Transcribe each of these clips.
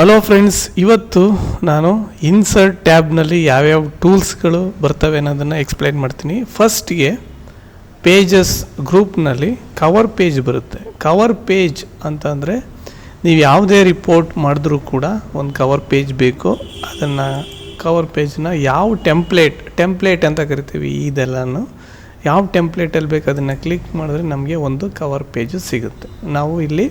Hello friends ಇವತ್ತು ನಾನು insert ಟ್ಯಾಬ್ನಲ್ಲಿ ಯಾವ್ಯಾವ ಟೂಲ್ಸ್ಗಳು ಬರ್ತವೆ ಅನ್ನೋದನ್ನು ಎಕ್ಸ್ಪ್ಲೈನ್ ಮಾಡ್ತೀನಿ. ಫಸ್ಟ್ಗೆ ಪೇಜಸ್ ಗ್ರೂಪ್ನಲ್ಲಿ ಕವರ್ ಪೇಜ್ ಬರುತ್ತೆ. ಕವರ್ ಪೇಜ್ ಅಂತಂದರೆ ನೀವು ಯಾವುದೇ ರಿಪೋರ್ಟ್ ಮಾಡಿದ್ರೂ ಕೂಡ ಒಂದು ಕವರ್ ಪೇಜ್ ಬೇಕು. ಅದನ್ನು ಕವರ್ ಪೇಜ್ನ ಯಾವ ಟೆಂಪ್ಲೇಟ್ ಟೆಂಪ್ಲೇಟ್ ಅಂತ ಕರಿತೀವಿ ಇದೆಲ್ಲನೂ, ಯಾವ ಟೆಂಪ್ಲೇಟಲ್ಲಿ ಬೇಕು ಅದನ್ನು ಕ್ಲಿಕ್ ಮಾಡಿದ್ರೆ ನಮಗೆ ಒಂದು ಕವರ್ ಪೇಜು ಸಿಗುತ್ತೆ. ನಾವು ಇಲ್ಲಿ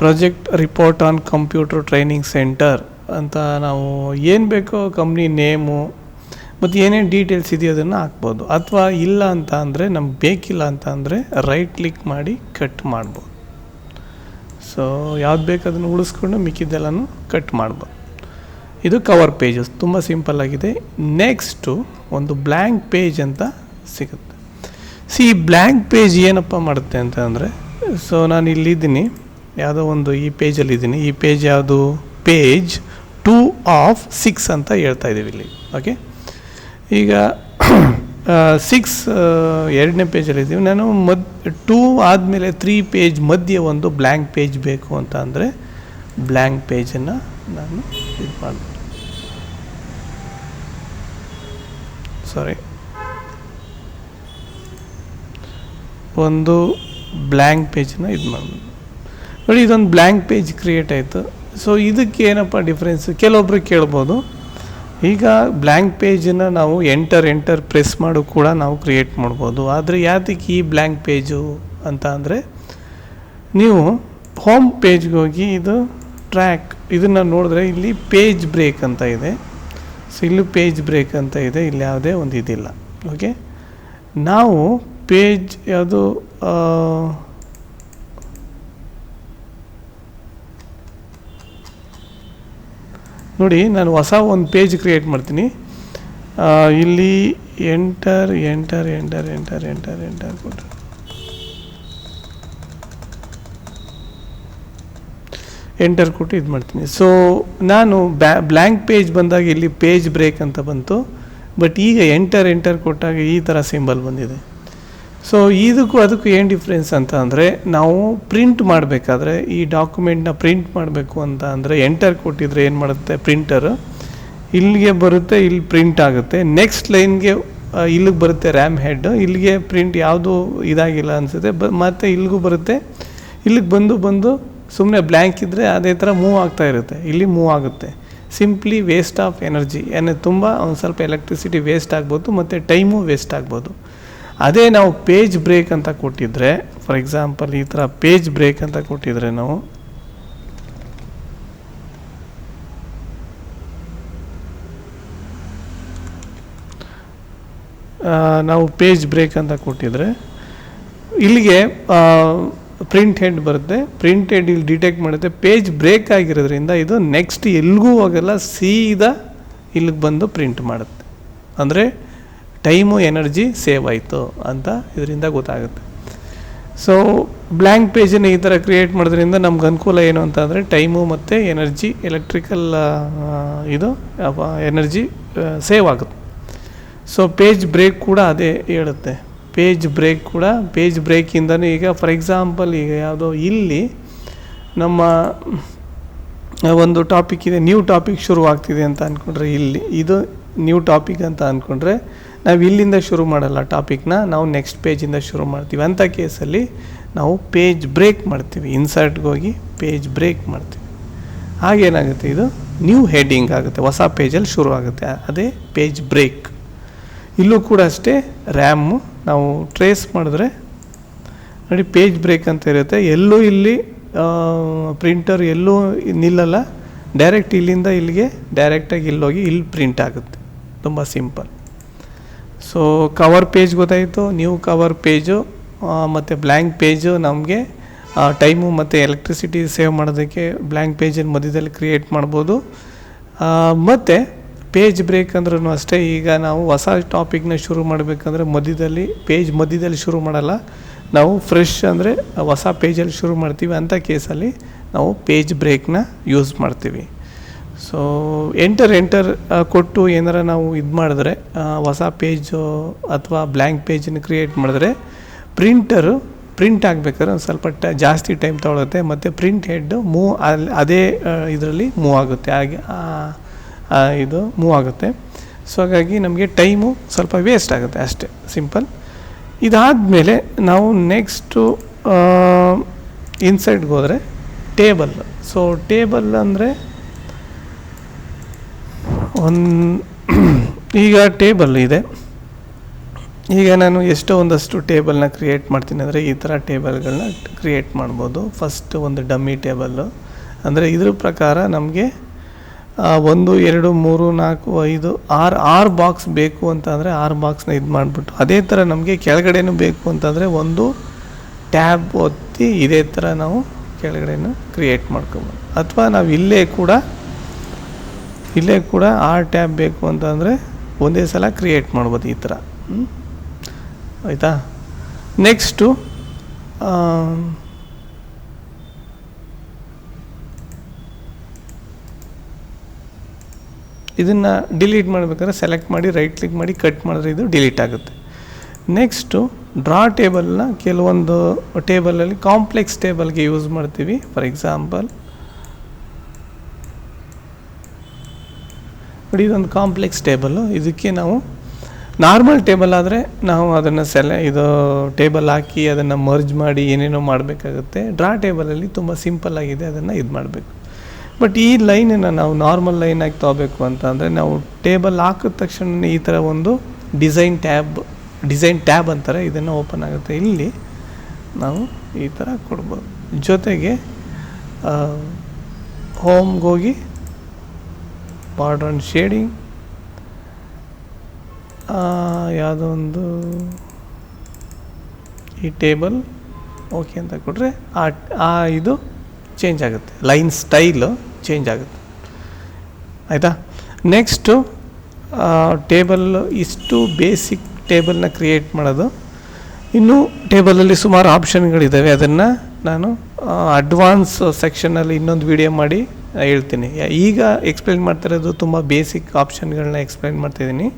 project report on computer training centre ಅಂತ ನಾವು ಏನು ಬೇಕೋ ಕಂಪ್ನಿ ನೇಮು ಮತ್ತು ಏನೇನು ಡೀಟೇಲ್ಸ್ ಇದೆಯೋ ಅದನ್ನು ಹಾಕ್ಬೋದು. ಅಥವಾ ಇಲ್ಲ ಅಂತ ಅಂದರೆ, ನಮ್ಗೆ ಬೇಕಿಲ್ಲ ಅಂತ ಅಂದರೆ ರೈಟ್ ಕ್ಲಿಕ್ ಮಾಡಿ ಕಟ್ ಮಾಡ್ಬೋದು. ಸೊ ಯಾವ್ದು ಬೇಕು ಅದನ್ನು ಉಳಿಸ್ಕೊಂಡು ಮಿಕ್ಕಿದ್ದೆಲ್ಲನೂ ಕಟ್ ಮಾಡ್ಬೋದು. ಇದು ಕವರ್ ಪೇಜಸ್ ತುಂಬ ಸಿಂಪಲ್ ಆಗಿದೆ. ನೆಕ್ಸ್ಟು ಒಂದು ಬ್ಲ್ಯಾಂಕ್ ಪೇಜ್ ಅಂತ ಸಿಗುತ್ತೆ. ಸಿ ಈ ಬ್ಲ್ಯಾಂಕ್ ಪೇಜ್ ಏನಪ್ಪ ಮಾಡುತ್ತೆ ಅಂತ ಅಂದರೆ ಸೊ ನಾನು ಇಲ್ಲಿದ್ದೀನಿ ಯಾವುದೋ ಒಂದು ಈ ಪೇಜಲ್ಲಿದ್ದೀನಿ ಈ ಪೇಜ್ ಯಾವುದು? ಪೇಜ್ ಟೂ ಆಫ್ ಸಿಕ್ಸ್ ಅಂತ ಹೇಳ್ತಾ ಇದ್ದೀವಿ ಇಲ್ಲಿ. ಓಕೆ? ಈಗ ಸಿಕ್ಸ್ ಎರಡನೇ ಪೇಜಲ್ಲಿದ್ದೀವಿ ನಾನು ಮದ್, ಟೂ ಆದಮೇಲೆ ತ್ರೀ ಪೇಜ್ ಮಧ್ಯೆ ಒಂದು ಬ್ಲ್ಯಾಂಕ್ ಪೇಜ್ ಬೇಕು ಅಂತ ಅಂದರೆ ಬ್ಲ್ಯಾಂಕ್ ಪೇಜನ್ನು ನಾನು ಇದು ಮಾಡ್ಬೋದು ಸಾರಿ ಒಂದು ಬ್ಲ್ಯಾಂಕ್ ಪೇಜನ್ನು ಇದು ಮಾಡ್ಬೋದು ನೋಡಿ, ಇದೊಂದು ಬ್ಲ್ಯಾಂಕ್ ಪೇಜ್ ಕ್ರಿಯೇಟ್ ಆಯಿತು. ಸೊ ಇದಕ್ಕೆ ಏನಪ್ಪ ಡಿಫ್ರೆನ್ಸ್ ಕೆಲವೊಬ್ರು ಕೇಳ್ಬೋದು. ಈಗ ಬ್ಲ್ಯಾಂಕ್ ಪೇಜನ್ನು ನಾವು ಎಂಟರ್ ಎಂಟರ್ ಪ್ರೆಸ್ ಮಾಡು ಕೂಡ ನಾವು ಕ್ರಿಯೇಟ್ ಮಾಡ್ಬೋದು. ಆದರೆ ಯಾತಕ್ಕೆ ಈ ಬ್ಲ್ಯಾಂಕ್ ಪೇಜು ಅಂತ ಅಂದರೆ, ನೀವು ಹೋಮ್ ಪೇಜ್ಗೆ ಹೋಗಿ ಇದು ಟ್ರ್ಯಾಕ್ ಇದನ್ನು ನೋಡಿದ್ರೆ ಇಲ್ಲಿ ಪೇಜ್ ಬ್ರೇಕ್ ಅಂತ ಇದೆ. ಸೊ ಇಲ್ಲೂ ಪೇಜ್ ಬ್ರೇಕ್ ಅಂತ ಇದೆ, ಇಲ್ಲಿ ಯಾವುದೇ ಒಂದು ಇದಿಲ್ಲ. ಓಕೆ ನಾವು ಪೇಜ್ ಯಾವುದು ನೋಡಿ, ನಾನು ಹೊಸ ಒಂದು ಪೇಜ್ ಕ್ರಿಯೇಟ್ ಮಾಡ್ತೀನಿ. ಇಲ್ಲಿ enter enter enter enter enter enter ಕೊಟ್ಟರು ಎಂಟರ್ ಕೊಟ್ಟು ಇದು ಮಾಡ್ತೀನಿ. ಸೊ ನಾನು ಬ್ಯಾ ಬ್ಲ್ಯಾಂಕ್ ಪೇಜ್ ಬಂದಾಗ ಇಲ್ಲಿ ಪೇಜ್ ಬ್ರೇಕ್ ಅಂತ ಬಂತು. ಬಟ್ ಈಗ ಎಂಟರ್ ಎಂಟರ್ ಕೊಟ್ಟಾಗ ಈ ಥರ ಸಿಂಬಲ್ ಬಂದಿದೆ. ಸೊ ಇದಕ್ಕೂ ಅದಕ್ಕೂ ಏನು ಡಿಫ್ರೆನ್ಸ್ ಅಂತ ಅಂದರೆ, ನಾವು ಪ್ರಿಂಟ್ ಮಾಡಬೇಕಾದ್ರೆ, ಈ ಡಾಕ್ಯುಮೆಂಟ್ನ ಪ್ರಿಂಟ್ ಮಾಡಬೇಕು ಅಂತ ಅಂದರೆ ಎಂಟರ್ ಕೊಟ್ಟಿದ್ರೆ ಏನು ಮಾಡುತ್ತೆ? ಪ್ರಿಂಟರು ಇಲ್ಲಿಗೆ ಬರುತ್ತೆ, ಇಲ್ಲಿ ಪ್ರಿಂಟ್ ಆಗುತ್ತೆ. ನೆಕ್ಸ್ಟ್ ಲೈನ್ಗೆ ಇಲ್ಲಿಗೆ ಬರುತ್ತೆ ರ್ಯಾಮ್ ಹೆಡ್ ಇಲ್ಲಿಗೆ ಪ್ರಿಂಟ್ ಯಾವುದು ಇದಾಗಿಲ್ಲ ಅನಿಸುತ್ತೆ. ಬ, ಮತ್ತು ಇಲ್ಲಿಗೂ ಬರುತ್ತೆ. ಇಲ್ಲಿಗೆ ಬಂದು ಬಂದು ಸುಮ್ಮನೆ ಬ್ಲ್ಯಾಂಕ್ ಇದ್ದರೆ ಅದೇ ಥರ ಮೂವ್ ಆಗ್ತಾ ಇರುತ್ತೆ. ಇಲ್ಲಿ ಮೂವ್ ಆಗುತ್ತೆ. ಸಿಂಪ್ಲಿ ವೇಸ್ಟ್ ಆಫ್ ಎನರ್ಜಿ ಏನೇ ತುಂಬ ಒಂದು ಸ್ವಲ್ಪ ಎಲೆಕ್ಟ್ರಿಸಿಟಿ ವೇಸ್ಟ್ ಆಗ್ಬೋದು, ಮತ್ತು ಟೈಮು ವೇಸ್ಟ್ ಆಗ್ಬೋದು. ಅದೇ ನಾವು ಪೇಜ್ ಬ್ರೇಕ್ ಅಂತ ಕೊಟ್ಟಿದ್ರೆ ಫಾರ್ ಎಕ್ಸಾಂಪಲ್ ಈ ಥರ ಪೇಜ್ ಬ್ರೇಕ್ ಅಂತ ಕೊಟ್ಟಿದ್ರೆ ನಾವು ನಾವು ಪೇಜ್ ಬ್ರೇಕ್ ಅಂತ ಕೊಟ್ಟಿದ್ರೆ, ಇಲ್ಲಿಗೆ ಪ್ರಿಂಟ್ ಹೆಡ್ ಬರುತ್ತೆ. ಪ್ರಿಂಟ್ ಹೆಡ್ ಇಲ್ಲಿ ಡಿಟೆಕ್ಟ್ ಮಾಡುತ್ತೆ. ಪೇಜ್ ಬ್ರೇಕ್ ಆಗಿರೋದ್ರಿಂದ ಇದು ನೆಕ್ಸ್ಟ್ ಎಲ್ಲಿಗೂ ಹೋಗಲ್ಲ, ಸೀದಾ ಇಲ್ಲಿಗೆ ಬಂದು ಪ್ರಿಂಟ್ ಮಾಡುತ್ತೆ. ಅಂದರೆ ಟೈಮು, ಎನರ್ಜಿ ಸೇವ್ ಆಯಿತು ಅಂತ ಇದರಿಂದ ಗೊತ್ತಾಗುತ್ತೆ. ಸೊ ಬ್ಲ್ಯಾಂಕ್ ಪೇಜನ್ನು ಈ ಥರ ಕ್ರಿಯೇಟ್ ಮಾಡೋದ್ರಿಂದ ನಮ್ಗೆ ಅನುಕೂಲ ಏನು ಅಂತ ಅಂದರೆ ಟೈಮು ಮತ್ತು ಎನರ್ಜಿ ಎಲೆಕ್ಟ್ರಿಕಲ್ ಇದು ಎನರ್ಜಿ ಸೇವ್ ಆಗುತ್ತೆ. ಸೊ ಪೇಜ್ ಬ್ರೇಕ್ ಕೂಡ ಅದೇ ಹೇಳುತ್ತೆ. ಪೇಜ್ ಬ್ರೇಕ್ ಕೂಡ ಪೇಜ್ ಬ್ರೇಕಿಂದನೂ ಈಗ ಫಾರ್ ಎಕ್ಸಾಂಪಲ್ ಈಗ ಯಾವುದೋ ಇಲ್ಲಿ ನಮ್ಮ ಒಂದು ಟಾಪಿಕ್ ಇದೆ ನ್ಯೂ ಟಾಪಿಕ್ ಶುರುವಾಗ್ತಿದೆ ಅಂತ ಅಂದ್ಕೊಂಡ್ರೆ ಇಲ್ಲಿ, ಇದು ನ್ಯೂ ಟಾಪಿಕ್ ಅಂತ ಅಂದ್ಕೊಂಡ್ರೆ ನಾವು ಇಲ್ಲಿಂದ ಶುರು ಮಾಡಲ್ಲ ಟಾಪಿಕ್ನ ನಾವು ನೆಕ್ಸ್ಟ್ ಪೇಜಿಂದ ಶುರು ಮಾಡ್ತೀವಿ. ಅಂಥ ಕೇಸಲ್ಲಿ ನಾವು ಪೇಜ್ ಬ್ರೇಕ್ ಮಾಡ್ತೀವಿ. ಇನ್ಸರ್ಟ್ಗೆ ಹೋಗಿ ಪೇಜ್ ಬ್ರೇಕ್ ಮಾಡ್ತೀವಿ. ಹಾಗೇನಾಗುತ್ತೆ ಇದು? ನ್ಯೂ ಹೆಡ್ಡಿಂಗ್ ಆಗುತ್ತೆ. ಹೊಸ ಪೇಜಲ್ಲಿ ಶುರು ಆಗುತ್ತೆ. ಅದೇ ಪೇಜ್ ಬ್ರೇಕ್ ಇಲ್ಲೂ ಕೂಡ ಅಷ್ಟೇ ರ್ಯಾಮು ನಾವು ಟ್ರೇಸ್ ಮಾಡಿದ್ರೆ ನೋಡಿ ಪೇಜ್ ಬ್ರೇಕ್ ಅಂತ ಇರುತ್ತೆ. ಎಲ್ಲೂ ಇಲ್ಲಿ ಪ್ರಿಂಟರ್ ಎಲ್ಲೂ ನಿಲ್ಲಲ್ಲ. ಡೈರೆಕ್ಟ್ ಇಲ್ಲಿಂದ ಇಲ್ಲಿಗೆ ಡೈರೆಕ್ಟಾಗಿ ಇಲ್ಲೋಗಿ ಇಲ್ಲಿ ಪ್ರಿಂಟ್ ಆಗುತ್ತೆ. ತುಂಬ ಸಿಂಪಲ್ ಸೊ ಕವರ್ ಪೇಜ್ ಗೊತ್ತಾಯಿತು. ನ್ಯೂ ಕವರ್ ಪೇಜು ಮತ್ತು ಬ್ಲ್ಯಾಂಕ್ ಪೇಜು ನಮಗೆ ಟೈಮು ಮತ್ತು ಎಲೆಕ್ಟ್ರಿಸಿಟಿ ಸೇವ್ ಮಾಡೋದಕ್ಕೆ ಬ್ಲ್ಯಾಂಕ್ ಪೇಜಿನ ಮಧ್ಯದಲ್ಲಿ ಕ್ರಿಯೇಟ್ ಮಾಡ್ಬೋದು. ಮತ್ತು ಪೇಜ್ ಬ್ರೇಕ್ ಅಂದ್ರೂ ಅಷ್ಟೇ, ಈಗ ನಾವು ಹೊಸ ಟಾಪಿಕ್ನ ಶುರು ಮಾಡಬೇಕಂದ್ರೆ ಮಧ್ಯದಲ್ಲಿ ಪೇಜ್ ಮಧ್ಯದಲ್ಲಿ ಶುರು ಮಾಡಲ್ಲ. ನಾವು ಫ್ರೆಶ್ ಅಂದರೆ ಹೊಸ ಪೇಜಲ್ಲಿ ಶುರು ಮಾಡ್ತೀವಿ ಅಂಥ ಕೇಸಲ್ಲಿ ನಾವು ಪೇಜ್ ಬ್ರೇಕ್ನ ಯೂಸ್ ಮಾಡ್ತೀವಿ. ಸೊ ಎಂಟರ್ ಎಂಟರ್ ಕೊಟ್ಟು ಏನಾರ ನಾವು ಇದು ಮಾಡಿದ್ರೆ ಹೊಸ ಪೇಜು ಅಥವಾ ಬ್ಲ್ಯಾಂಕ್ ಪೇಜನ್ನು ಕ್ರಿಯೇಟ್ ಮಾಡಿದ್ರೆ ಪ್ರಿಂಟರು ಪ್ರಿಂಟ್ ಆಗಬೇಕಾದ್ರೆ ಒಂದು ಸ್ವಲ್ಪ ಟ, ಜಾಸ್ತಿ ಟೈಮ್ ತೊಗೊಳುತ್ತೆ, ಮತ್ತು ಪ್ರಿಂಟ್ ಹೆಡ್ಡು ಮೂವ್ ಅಲ್ಲಿ ಅದೇ ಇದರಲ್ಲಿ ಮೂವ್ ಆಗುತ್ತೆ, ಹಾಗೆ ಇದು ಮೂವ್ ಆಗುತ್ತೆ. ಸೊ ಹಾಗಾಗಿ ನಮಗೆ ಟೈಮು ಸ್ವಲ್ಪ ವೇಸ್ಟ್ ಆಗುತ್ತೆ ಅಷ್ಟೇ ಸಿಂಪಲ್ ಇದಾದಮೇಲೆ ನಾವು ನೆಕ್ಸ್ಟು ಇನ್ಸೈಡ್ಗೆ ಹೋದರೆ ಟೇಬಲ್ ಸೊ ಟೇಬಲ್ ಅಂದರೆ ಒಂದು ಈಗ ಟೇಬಲ್ ಇದೆ. ಈಗ ನಾನು ಎಷ್ಟೋ ಒಂದಷ್ಟು ಟೇಬಲ್ನ ಕ್ರಿಯೇಟ್ ಮಾಡ್ತೀನಿ ಅಂದರೆ ಈ ಥರ ಟೇಬಲ್ಗಳನ್ನ ಕ್ರಿಯೇಟ್ ಮಾಡ್ಬೋದು. ಫಸ್ಟ್ ಒಂದು ಡಮ್ಮಿ ಟೇಬಲ್ಲು ಅಂದರೆ ಇದ್ರ ಪ್ರಕಾರ ನಮಗೆ ಒಂದು, ಎರಡು, ಮೂರು, ನಾಲ್ಕು, ಐದು, ಆರು ಆರು ಬಾಕ್ಸ್ ಬೇಕು ಅಂತ ಅಂದರೆ ಆರು ಬಾಕ್ಸ್ನ ಇದು ಮಾಡಿಬಿಟ್ಟು, ಅದೇ ಥರ ನಮಗೆ ಕೆಳಗಡೆನೂ ಬೇಕು ಅಂತಂದರೆ ಒಂದು ಟ್ಯಾಬ್ ಒತ್ತಿ ಇದೇ ಥರ ನಾವು ಕೆಳಗಡೆನೂ ಕ್ರಿಯೇಟ್ ಮಾಡ್ಕೊಬೋದು. ಅಥವಾ ನಾವು ಇಲ್ಲೇ ಕೂಡ ಇಲ್ಲೇ ಕೂಡ ಆರ್ ಟ್ಯಾಬ್ ಬೇಕು ಅಂತಂದರೆ ಒಂದೇ ಸಲ ಕ್ರಿಯೇಟ್ ಮಾಡ್ಬೋದು ಈ ಥರ? ಆಯಿತಾ? ನೆಕ್ಸ್ಟು ಇದನ್ನು ಡಿಲೀಟ್ ಮಾಡಬೇಕಾದ್ರೆ ಸೆಲೆಕ್ಟ್ ಮಾಡಿ ರೈಟ್ ಕ್ಲಿಕ್ ಮಾಡಿ ಕಟ್ ಮಾಡಿದ್ರೆ ಇದು ಡಿಲೀಟ್ ಆಗುತ್ತೆ. ನೆಕ್ಸ್ಟು ಡ್ರಾ ಟೇಬಲ್ನ ಕೆಲವೊಂದು ಟೇಬಲಲ್ಲಿ ಕಾಂಪ್ಲೆಕ್ಸ್ ಟೇಬಲ್ಗೆ ಯೂಸ್ ಮಾಡ್ತೀವಿ. ಫಾರ್ ಎಕ್ಸಾಂಪಲ್ ನೋಡಿ, ಇದೊಂದು ಕಾಂಪ್ಲೆಕ್ಸ್ ಟೇಬಲ್ಲು ಇದಕ್ಕೆ ನಾವು ನಾರ್ಮಲ್ ಟೇಬಲ್ ಆದರೆ ನಾವು ಅದನ್ನು ಸೆಲೆ ಇದು ಟೇಬಲ್ ಹಾಕಿ ಅದನ್ನು ಮರ್ಜ್ ಮಾಡಿ ಏನೇನೋ ಮಾಡಬೇಕಾಗುತ್ತೆ. ಡ್ರಾ ಟೇಬಲಲ್ಲಿ ತುಂಬ ಸಿಂಪಲ್ ಆಗಿದೆ, ಅದನ್ನು ಇದು ಮಾಡಬೇಕು. ಬಟ್ ಈ ಲೈನನ್ನು ನಾವು ನಾರ್ಮಲ್ ಲೈನಾಗಿ ತೊಗೋಬೇಕು ಅಂತ ಅಂದರೆ ನಾವು ಟೇಬಲ್ ಹಾಕಿದ ತಕ್ಷಣ ಈ ಥರ ಒಂದು ಡಿಸೈನ್ ಟ್ಯಾಬ್ ಡಿಸೈನ್ ಟ್ಯಾಬ್ ಅಂತಾರೆ, ಇದನ್ನು ಓಪನ್ ಆಗುತ್ತೆ. ಇಲ್ಲಿ ನಾವು ಈ ಥರ ಕೊಡ್ಬೋದು. ಜೊತೆಗೆ ಹೋಮ್ಗೆ ಹೋಗಿ ಬಾರ್ಡರ್ ಆ್ಯಂಡ್ ಶೇಡಿಂಗ್ ಯಾವುದೋ ಒಂದು ಈ ಟೇಬಲ್, ಓಕೆ ಅಂತ ಕೊಟ್ಟರೆ ಆ ಆ ಇದು ಚೇಂಜ್ ಆಗುತ್ತೆ. ಲೈನ್ ಸ್ಟೈಲು ಚೇಂಜ್ ಆಗುತ್ತೆ. ಆಯಿತಾ? ನೆಕ್ಸ್ಟು ಟೇಬಲ್ ಇಷ್ಟು ಬೇಸಿಕ್ ಟೇಬಲ್ನ ಕ್ರಿಯೇಟ್ ಮಾಡೋದು. ಇನ್ನೂ ಟೇಬಲಲ್ಲಿ ಸುಮಾರು ಆಪ್ಷನ್ಗಳಿದ್ದಾವೆ ಅದನ್ನು ನಾನು ಅಡ್ವಾನ್ಸ್ ಸೆಕ್ಷನಲ್ಲಿ ಇನ್ನೊಂದು ವಿಡಿಯೋ ಮಾಡಿ ಹೇಳ್ತೀನಿ. ಈಗ ಎಕ್ಸ್ಪ್ಲೈನ್ ಮಾಡ್ತಿರೋದು ತುಂಬ ಬೇಸಿಕ್ ಆಪ್ಷನ್ಗಳನ್ನ ಎಕ್ಸ್ಪ್ಲೈನ್ ಮಾಡ್ತಿದ್ದೀನಿ.